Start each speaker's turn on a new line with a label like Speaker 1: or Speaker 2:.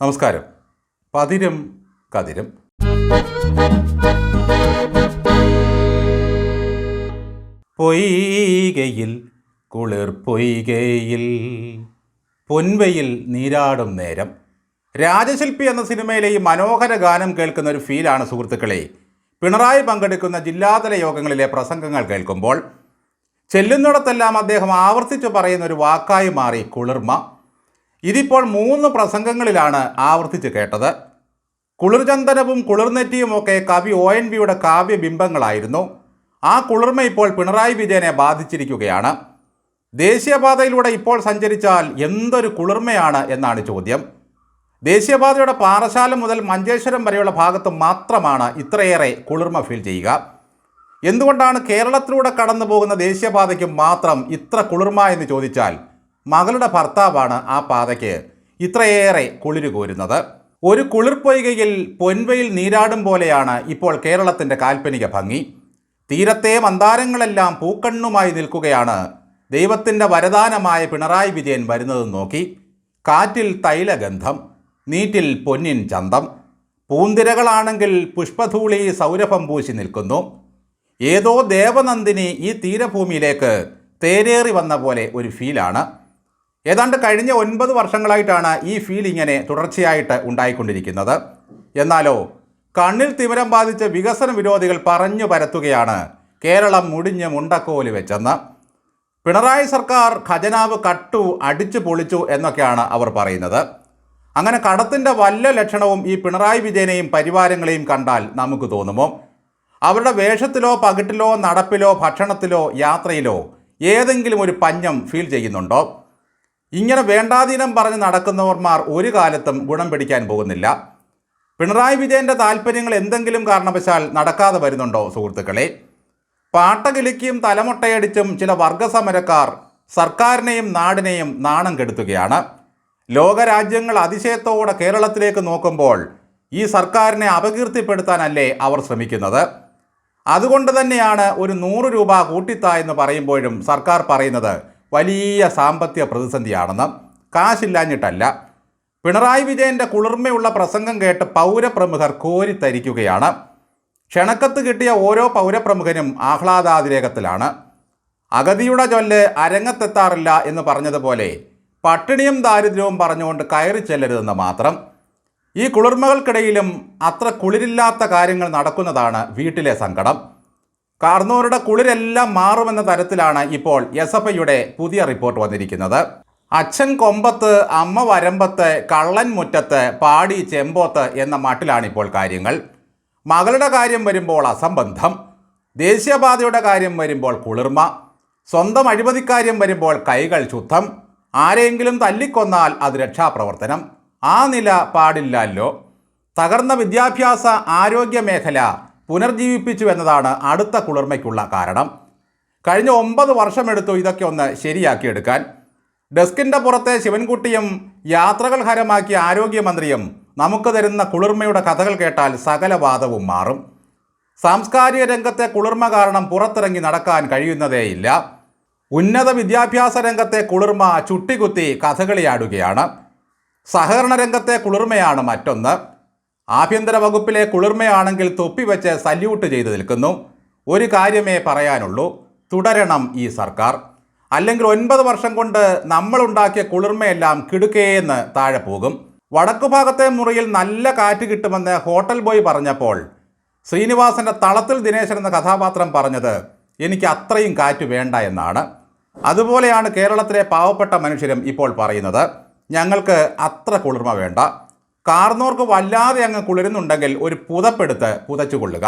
Speaker 1: നമസ്കാരം. പതിരം കതിരം. പൊയ്കയിൽ കുളിർ പൊയ്കയിൽ പൊൻവയിൽ നീരാടും നേരം. രാജശില്പി എന്ന സിനിമയിലെ ഈ മനോഹര ഗാനം കേൾക്കുന്ന ഒരു ഫീലാണ് സുഹൃത്തുക്കളെ. പിണറായി പങ്കെടുക്കുന്ന ജില്ലാതല യോഗങ്ങളിലെ പ്രസംഗങ്ങൾ കേൾക്കുമ്പോൾ ചെല്ലുന്നിടത്തെല്ലാം അദ്ദേഹം ആവർത്തിച്ചു പറയുന്ന ഒരു വാക്കായി മാറി കുളിർമ. ഇതിപ്പോൾ മൂന്ന് പ്രസംഗങ്ങളിലാണ് ആവർത്തിച്ച് കേട്ടത്. കുളിർചന്ദനവും കുളിർനെറ്റിയുമൊക്കെ കവി ഒ എൻ വിയുടെ കാവ്യബിംബങ്ങളായിരുന്നു. ആ കുളിർമ ഇപ്പോൾ പിണറായി വിജയനെ ബാധിച്ചിരിക്കുകയാണ്. ദേശീയപാതയിലൂടെ ഇപ്പോൾ സഞ്ചരിച്ചാൽ എന്തൊരു കുളിർമയാണ് എന്നാണ് ചോദ്യം. ദേശീയപാതയുടെ പാറശാല മുതൽ മഞ്ചേശ്വരം വരെയുള്ള ഭാഗത്ത് മാത്രമാണ് ഇത്രയേറെ കുളിർമ ഫീൽ ചെയ്യുക. എന്തുകൊണ്ടാണ് കേരളത്തിലൂടെ കടന്നു പോകുന്ന ദേശീയപാതയ്ക്ക് മാത്രം ഇത്ര കുളിർമ എന്ന് ചോദിച്ചാൽ മകളുടെ ഭർത്താവാണ് ആ പാതയ്ക്ക് ഇത്രയേറെ കുളിര് കോരുന്നത്. ഒരു കുളിർപ്പൊയ്കയിൽ പൊൻവയിൽ നീരാടും പോലെയാണ് ഇപ്പോൾ കേരളത്തിന്റെ കാൽപ്പനിക ഭംഗി. തീരത്തെ മന്ദാരങ്ങളെല്ലാം പൂക്കണ്ണുമായി നിൽക്കുകയാണ്. ദൈവത്തിന്റെ വരദാനമായ പിണറായി വിജയൻ വരുന്നത് നോക്കി. കാറ്റിൽ തൈലഗന്ധം നീറ്റിൽ പൊന്നിൻ ചന്തം. പൂന്തിരകളാണെങ്കിൽ പുഷ്പധൂളി സൗരഭം പൂശി നിൽക്കുന്നു. ഏതോ ദേവനന്ദിനി ഈ തീരഭൂമിയിലേക്ക് തേരേറി വന്ന പോലെ ഒരു ഫീലാണ്. ഏതാണ്ട് കഴിഞ്ഞ ഒൻപത് വർഷങ്ങളായിട്ടാണ് ഈ ഫീൽ ഇങ്ങനെ തുടർച്ചയായിട്ട് ഉണ്ടായിക്കൊണ്ടിരിക്കുന്നത്. എന്നാലോ കണ്ണിൽ തിമിരം ബാധിച്ച വികസന വിരോധികൾ പറഞ്ഞു പരത്തുകയാണ് കേരളം മുടിഞ്ഞ് മുണ്ടക്കോൽ വെച്ചെന്ന്. പിണറായി സർക്കാർ ഖജനാവ് കട്ടു അടിച്ചു പൊളിച്ചു എന്നൊക്കെയാണ് അവർ പറയുന്നത്. അങ്ങനെ കടത്തിന്റെ വല്ല ലക്ഷണവും ഈ പിണറായി വിജയനെയും പരിവാരങ്ങളെയും കണ്ടാൽ നമുക്ക് തോന്നുമോ? അവരുടെ വേഷത്തിലോ പകിട്ടിലോ നടപ്പിലോ ഭക്ഷണത്തിലോ യാത്രയിലോ ഏതെങ്കിലും ഒരു പഞ്ഞം ഫീൽ ചെയ്യുന്നുണ്ടോ? ഇങ്ങനെ വേണ്ടാധീനം പറഞ്ഞ് നടക്കുന്നവർമാർ ഒരു കാലത്തും ഗുണം പിടിക്കാൻ പോകുന്നില്ല. പിണറായി വിജയന്റെ താല്പര്യങ്ങൾ എന്തെങ്കിലും കാരണവശാൽ നടക്കാതെ വരുന്നുണ്ടോ സുഹൃത്തുക്കളെ? പാട്ടകിലിക്കും തലമുട്ടയടിച്ചും ചില വർഗസമരക്കാർ സർക്കാരിനെയും നാടിനെയും നാണം കെടുത്തുകയാണ്. ലോകരാജ്യങ്ങൾ അതിശയത്തോടെ കേരളത്തിലേക്ക് നോക്കുമ്പോൾ ഈ സർക്കാരിനെ അപകീർത്തിപ്പെടുത്താനല്ലേ അവർ ശ്രമിക്കുന്നത്? അതുകൊണ്ട് തന്നെയാണ് ഒരു നൂറ് രൂപ കൂട്ടിത്താ എന്ന് പറയുമ്പോഴും സർക്കാർ പറയുന്നത് വലിയ സാമ്പത്തിക പ്രതിസന്ധിയാണെന്ന് കാശില്ലാഞ്ഞിട്ടല്ല. പിണറായി വിജയന്റെ കുളിർമയുള്ള പ്രസംഗം കേട്ട് പൗരപ്രമുഖർ കോരിത്തരിക്കുകയാണ്. ക്ഷണക്കത്ത് കിട്ടിയ ഓരോ പൗരപ്രമുഖനും ആഹ്ലാദാതിരേകത്തിലാണ്. അഗതിയുടെ ചൊല്ല് അരങ്ങത്തെത്താറില്ല എന്ന് പറഞ്ഞതുപോലെ പട്ടിണിയും ദാരിദ്ര്യവും പറഞ്ഞുകൊണ്ട് കയറി ചെല്ലരുതെന്ന് മാത്രം. ഈ കുളിർമകൾക്കിടയിലും അത്ര കുളിരില്ലാത്ത കാര്യങ്ങൾ നടക്കുന്നതാണ് വീട്ടിലെ സങ്കടം. കാർന്നൂരുടെ കുളിരെല്ലാം മാറുമെന്ന തരത്തിലാണ് ഇപ്പോൾ എസ് എഫ് ഐയുടെ പുതിയ റിപ്പോർട്ട് വന്നിരിക്കുന്നത്. അച്ഛൻ കൊമ്പത്ത് അമ്മ വരമ്പത്ത് കള്ളൻ മുറ്റത്ത് പാടി ചെമ്പോത്ത് എന്ന മട്ടിലാണിപ്പോൾ കാര്യങ്ങൾ. മകളുടെ കാര്യം വരുമ്പോൾ അസംബന്ധം ദേശീയപാതയുടെ കാര്യം വരുമ്പോൾ കുളിർമ സ്വന്തം അഴിമതിക്കാര്യം വരുമ്പോൾ കൈകൾ ശുദ്ധം ആരെങ്കിലും തല്ലിക്കൊന്നാൽ അത് രക്ഷാപ്രവർത്തനം. ആ നില പാടില്ലല്ലോ. തകർന്ന വിദ്യാഭ്യാസ ആരോഗ്യ മേഖല പുനർജീവിപ്പിച്ചു എന്നതാണ് അടുത്ത കുളിർമയ്ക്കുള്ള കാരണം. കഴിഞ്ഞ ഒമ്പത് വർഷമെടുത്തു ഇതൊക്കെ ഒന്ന് ശരിയാക്കിയെടുക്കാൻ. ഡെസ്കിന്റെ പുറത്തെ ശിവൻകുട്ടിയും യാത്രകൾ ഹരമാക്കിയ ആരോഗ്യമന്ത്രിയും നമുക്ക് തരുന്ന കുളിർമയുടെ കഥകൾ കേട്ടാൽ സകല വാദവും മാറും. സാംസ്കാരിക രംഗത്തെ കുളിർമ കാരണം പുറത്തിറങ്ങി നടക്കാൻ കഴിയുന്നതേയില്ല. ഉന്നത വിദ്യാഭ്യാസ രംഗത്തെ കുളിർമ ചുട്ടികുത്തി കഥകളിയാടുകയാണ്. സഹകരണ രംഗത്തെ കുളിർമയാണ് മറ്റൊന്ന്. ആഭ്യന്തര വകുപ്പിലെ കുളിർമയാണെങ്കിൽ തൊപ്പിവെച്ച് സല്യൂട്ട് ചെയ്തു നിൽക്കുന്നു. ഒരു കാര്യമേ പറയാനുള്ളൂ. തുടരണം ഈ സർക്കാർ. അല്ലെങ്കിൽ ഒൻപത് വർഷം കൊണ്ട് നമ്മളുണ്ടാക്കിയ കുളിർമയെല്ലാം കിടുക്കേന്ന് താഴെ പോകും. വടക്കു ഭാഗത്തെ മുറിയിൽ നല്ല കാറ്റ് കിട്ടുമെന്ന് ഹോട്ടൽ ബോയ് പറഞ്ഞപ്പോൾ ശ്രീനിവാസന്റെ തളത്തിൽ ദിനേശൻ എന്ന കഥാപാത്രം പറഞ്ഞത് എനിക്ക് അത്രയും കാറ്റ് വേണ്ട എന്നാണ്. അതുപോലെയാണ് കേരളത്തിലെ പാവപ്പെട്ട മനുഷ്യരും ഇപ്പോൾ പറയുന്നത്. ഞങ്ങൾക്ക് അത്ര കുളിർമ വേണ്ട. കാർന്നോർക്ക് വല്ലാതെ അങ്ങ് കുളിരുന്നുണ്ടെങ്കിൽ ഒരു പുതപ്പെടുത്ത് പുതച്ചുകൊള്ളുക.